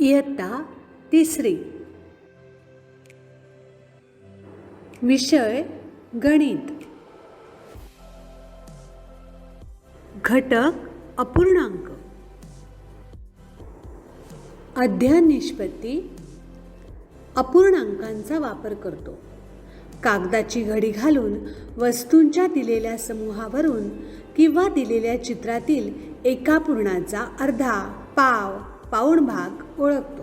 इयत्ता तिसरी. विषय गणित. घटक अपूर्णांक. अध्ययन निष्पत्ती. अपूर्णांकांचा वापर करतो. कागदाची घडी घालून वस्तूंच्या दिलेल्या समूहावरून किंवा दिलेल्या चित्रातील एका पूर्णाचा अर्धा पाव पाऊण भाग ओळखतो.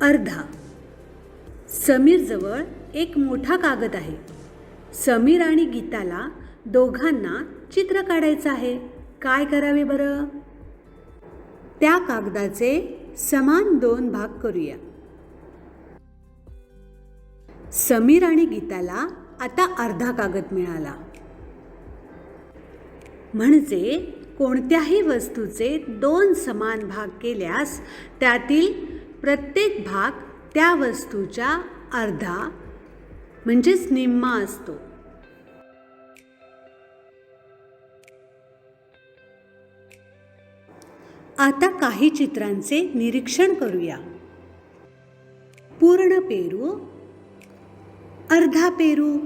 अर्धा. समीरजवळ एक मोठा कागद आहे. समीर आणि गीताला दोघांना चित्र काढायचं आहे. काय करावे बरं? त्या कागदाचे समान दोन भाग करूया. समीर आणि गीताला आता अर्धा कागद मिळाला. म्हणजे कोणत्याही वस्तूचे दोन समान भाग केल्यास त्यातील प्रत्येक भाग त्या वस्तूच्या अर्धा म्हणजेच निम्मा असतो. आता काही चित्रांचे निरीक्षण करूया. पूर्ण पेरू अर्धा पेरू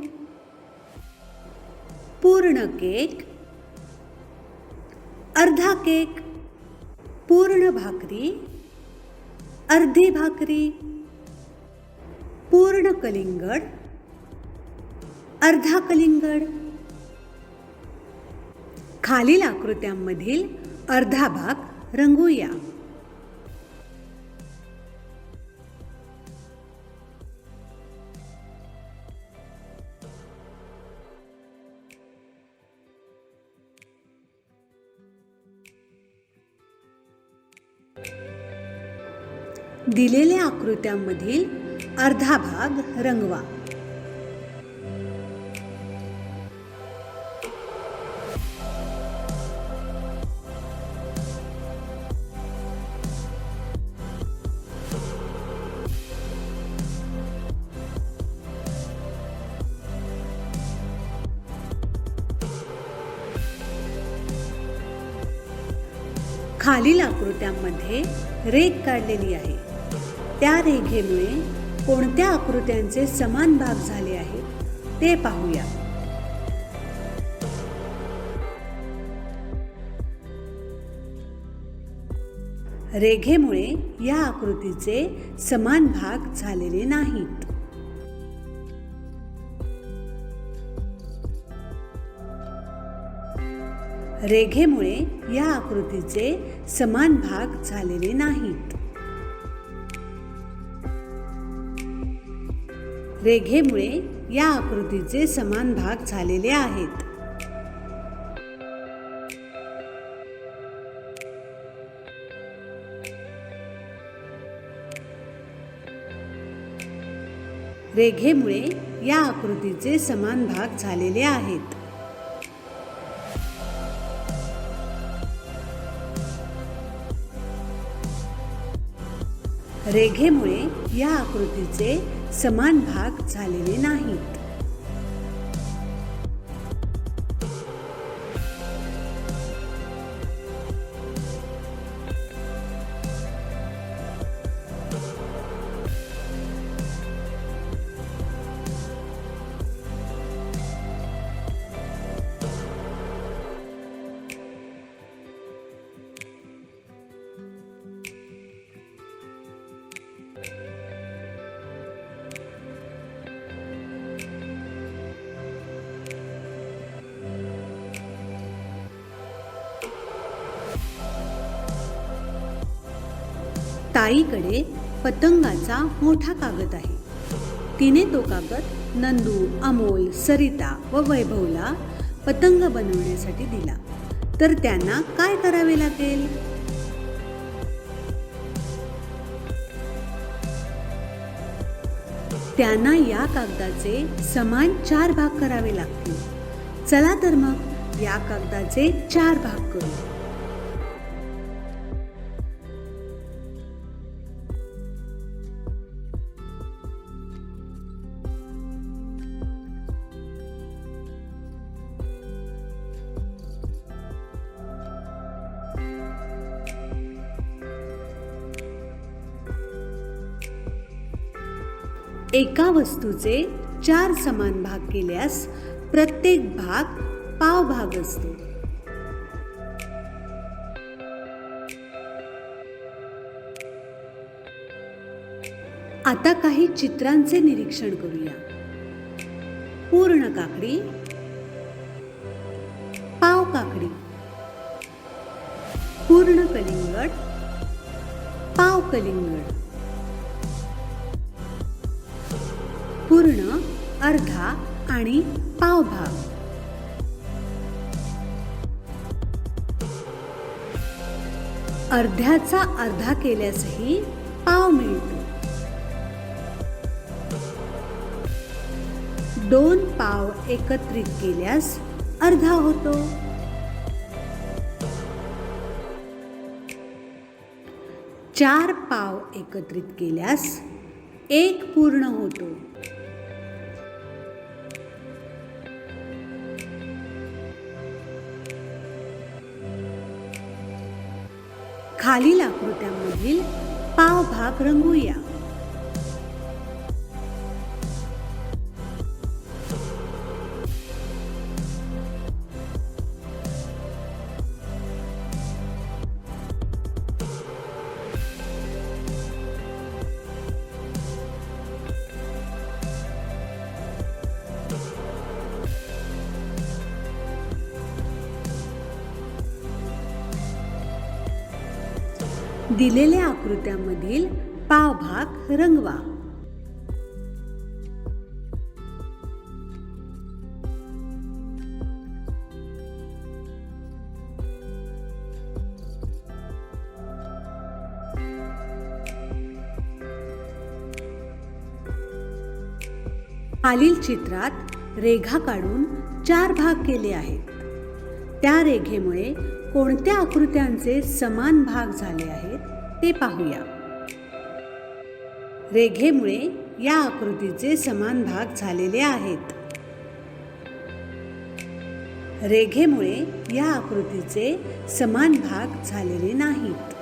पूर्ण केक अर्धा केक पूर्ण भाकरी अर्धी भाकरी पूर्ण कलिंगड अर्धा कलिंगड. खालील आकृत्यांमधील अर्धा भाग रंगूया. दिलेल्या आकृत्यांमधील अर्धा भाग रंगवा. खालील आकृत्यांमध्ये रेख काढलेली आहे. त्या रेघेमुळे कोणत्या आकृत्यांचे समान भाग झाले आहेत ते पाहूया. रेघेमुळे या आकृतीचे समान भाग झालेले नाहीत. रेघेमुळे या आकृतीचे समान भाग झालेले नाहीत. रेघेमुळे या आकृतीचे समान भाग झालेले आहेत. रेघेमुळे या आकृतीचे समान भाग झालेले आहेत. रेघेमुळे या आकृतीचे समान भाग झालेले नाहीत. ताईकडे पतंगाचा मोठा कागद आहे. तिने तो कागद नंदू अमोल सरिता व वैभवला पतंग बनवण्यासाठी दिला. तर त्यांना काय करावे लागेल? त्यांना या कागदाचे समान चार भाग करावे लागतील. चला तर मग या कागदाचे चार भाग करू. एका वस्तूचे चार समान भाग केल्यास प्रत्येक भाग पाव भाग असतो. आता काही चित्रांचे निरीक्षण करूया. पूर्ण काकडी पाव काकडी पूर्ण कलिंगड पाव कलिंगड. पूर्ण अर्धा आणि पावभाग अर्ध्याचा अर्धा केल्यासही पाव मिळतो. दोन पाव एकत्रित केल्यास अर्धा होतो. चार पाव एकत्रित केल्यास एक पूर्ण होतो. खालील आकृत्यांमधील पाव भाग दिलेल्या आकृत्यामधील पावभाग रंगवा. खालील चित्रात रेघा काढून चार भाग केले आहेत. त्या रेघेमुळे कोणत्या आकृत्यांचे समान भाग झाले आहेत ते पाहूया. रेघेमुळे या आकृतीचे समान भाग झालेले आहेत. रेघेमुळे या आकृतीचे समान भाग झालेले नाहीत.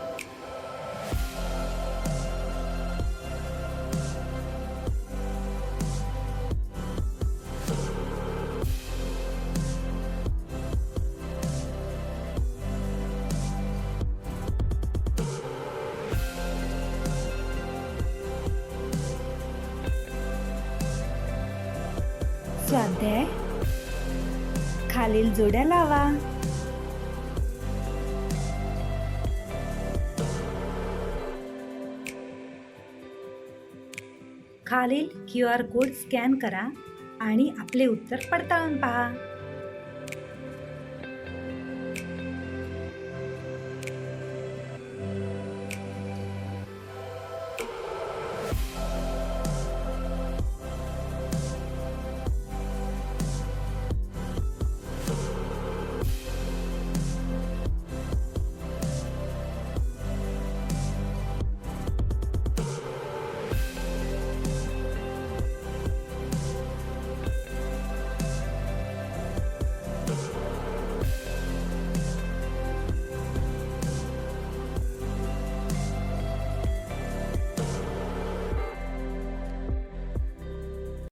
खालील जोड्या लावा. खालील क्यू आर कोड स्कॅन करा आणि आपले उत्तर पडताळून पहा.